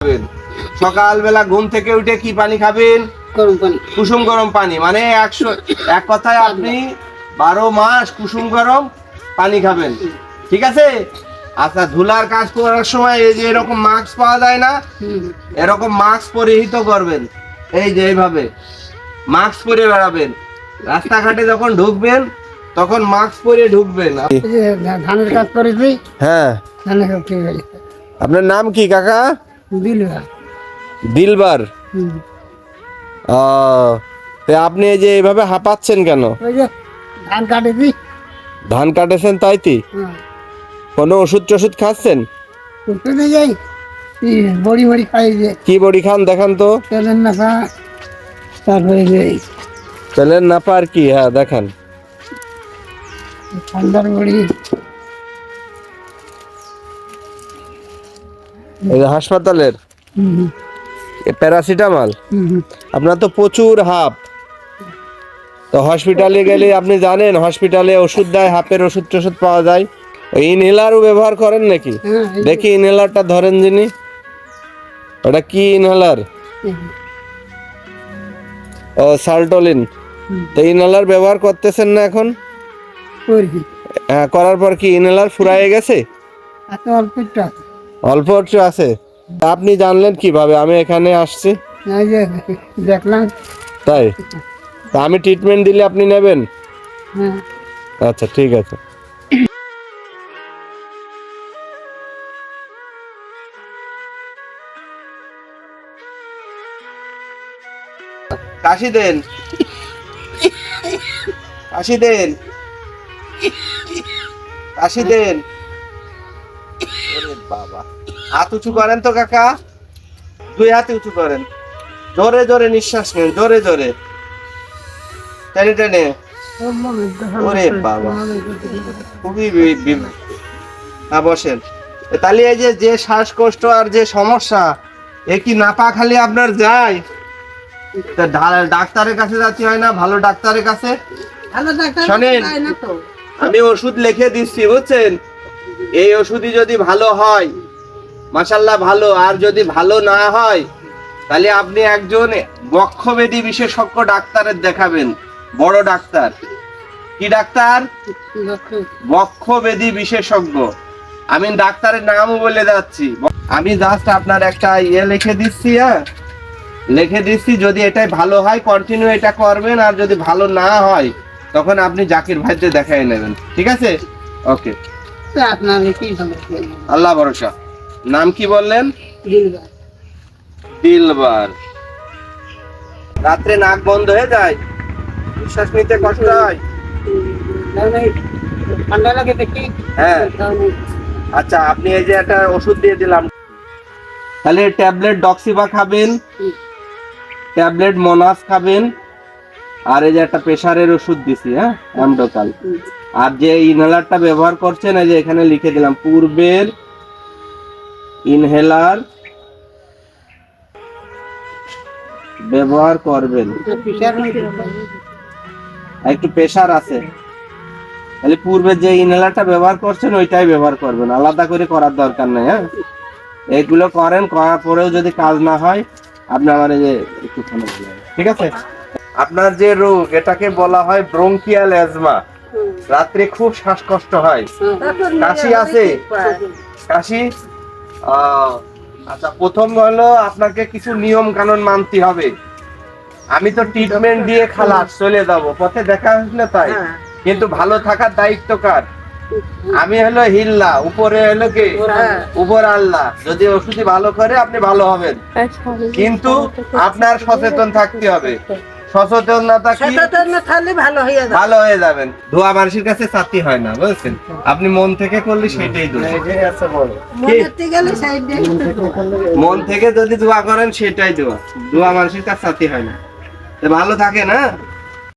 খাবেন? সকালবেলা ঘুম থেকে উঠে কি পানি খাবেন? গরম পানি। কুসুম গরম পানি মানে একশো এক কথায় আপনি বারো মাস কুসুম গরম পানি খাবেন। ঠিক আছে? আচ্ছা ধুলার কাজ করার সময় এই যে এরকম মাস্ক পাওয়া যায় না? এরকম মাস্ক পরিহিত করবেন। এই যে এইভাবে মাস্ক পরে বেড়াবেন। রাস্তাঘাটে যখন ঢুকবেন তখন মাস্ক পরে ঢুকবেন। ধানের কাজ করেছি। হ্যাঁ। আপনার নাম কি কাকা? দিল দিলবার? হুম। আপনি এই যে এইভাবে হাঁপাচ্ছেন কেন? ধান কাটেছি। ধান কাটেছেন তাইতি হ্যাঁ। কোনো ওষুধ টষুধ খাচ্ছেন? যাই বড়ি বড়ি খাই যে। কি বড়ি খান দেখান তো। তেলের নাশা তারপরে যে তেলের নাপা আর কি হ্যাঁ দেখান। ঠান্ডার বড়ি। হাসপাতালের? প্যারাসিটামল। আপনার তো প্রচুর হাঁপ তো হসপিটালে গেলে আপনি জানেন হসপিটালে ওষুধ দেয় হাফের ওষুধ টষুধ পাওয়া যায়। ওই ইনহেলারও ব্যবহার করেন নাকি? হ্যাঁ দেখি ইনহেলারটা ধরেন যিনি। ওটা কি ইনহেলার? ও সাল্টোলিন। তো ইনহেলার ব্যবহার করতেছেন না এখন? হ্যাঁ করার পর কি ইনহেলার ফুরায়ে গেছে? অল্প অল্প একটু আছে। আপনি জানলেন কীভাবে? আমি এখানে আসছি। দেখলাম। তাই? তা আমি ট্রিটমেন্ট দিলে আপনি নেবেন? হ্যাঁ। আচ্ছা ঠিক আছে। কাশি দেন। কাশি দেন। কাশি দেন। বাবা। হাত উঁচু করেন তো কাকা? দুই হাতে উঁচু করেন। জোরে জোরে নিঃশ্বাস নেন জোরে জোরে। টেনে টেনে। ওরে বাবা। খুবই হ্যাঁ বসেন। তাহলে এই যে যে শ্বাসকষ্ট আর যে সমস্যা এ কি নাপা খালি আপনার যায়? তা ডাক্তারের কাছে যাচ্ছি হয় না? ভালো ডাক্তারের কাছে? শোনেন। না আমি ওষুধ লিখে দিচ্ছি বুঝছেন? এই ওষুধই যদি ভালো হয় মাসাল্লাহ ভালো, আর যদি ভালো না হয়, তাহলে আপনি একজন বক্ষবেদী বিশেষজ্ঞ ডাক্তারের দেখাবেন, বড় ডাক্তার। কি ডাক্তার? বক্ষবেদী বিশেষজ্ঞ। আমি ডাক্তারের নামও বলে যাচ্ছি। আমি জাস্ট আপনার একটা ইয়ে লিখে দিচ্ছি হ্যাঁ? লিখে দিচ্ছি, যদি এটাই ভালো হয় কন্টিনিউ এটা করবেন, আর যদি ভালো না হয়, তখন আপনি জাকির ভাইতে দেখাই নেবেন। ঠিক আছে? ওকে আল্লাহ ভরসা। নাম কি বললেন? দিলবার। রাত্রে নাক বন্ধ হয়ে যায়? নিঃশ্বাস নিতে কষ্ট হয়? ঠান্ডা লাগে দেখি হ্যাঁ। আচ্ছা আপনি এই যে একটা ওষুধ দিয়ে দিলাম। তাহলে ট্যাবলেট ডক্সিবা খাবেন ট্যাবলেট মোনাস খাবেন আর এই যে একটা প্রেসারের ওষুধ দিছি হ্যাঁ অ্যামডোকাল। আর যে ইনহেলারটা ব্যবহার করছেন, এই যে এখানে লিখে দিলাম, পূর্বের ইনহেলার ব্যবহার করবেন। প্রেশার একটু প্রেসার আছে। তাহলে পূর্বে যে ইনহেলারটা ব্যবহার করছেন, ওইটাই ব্যবহার করবেন। আলাদা করে করার দরকার নেই হ্যাঁ? এগুলো করেন, করার পরেও যদি কাজ না হয় আপনি আমার যে একটু ঠিক আছে? আপনার যে রোগ, এটাকে বলা হয় ব্রোঙ্কিয়াল অ্যাজমা। রাত্রে খুব শ্বাসকষ্ট হয়। কাশি আছে? কাশি? আহ, আচ্ছা প্রথম হলো আপনাকে কিছু নিয়ম কানুন মানতে হবে। আমি তো ট্রিটমেন্ট দিয়ে খালাস চলে যাব। পথে দেখা হলে তাই। হ্যাঁ। কিন্তু ভালো থাকার দায়িত্ব কার? আমি হলো হিল্লা উপরে হলো কে। উপর আল্লাহ। যদি ওষুধই ভালো করে আপনি ভালো হবেন। কিন্তু আপনার সচেতন থাকতে হবে। সচেতনতা কি? সচেতন থাকলে ভালো হয়ে যাবে। ভালো হয়ে যাবেন। ধোয়া মানুষের কাছে চাতি হয় না বুঝছেন? আপনি মন থেকে করলে সেটাই দোষ মনে মন থেকে যদি দোয়া করেন সেটাই দোয়া। দোয়া মানুষের কাছে চাতি হয় না। ভালো থাকে না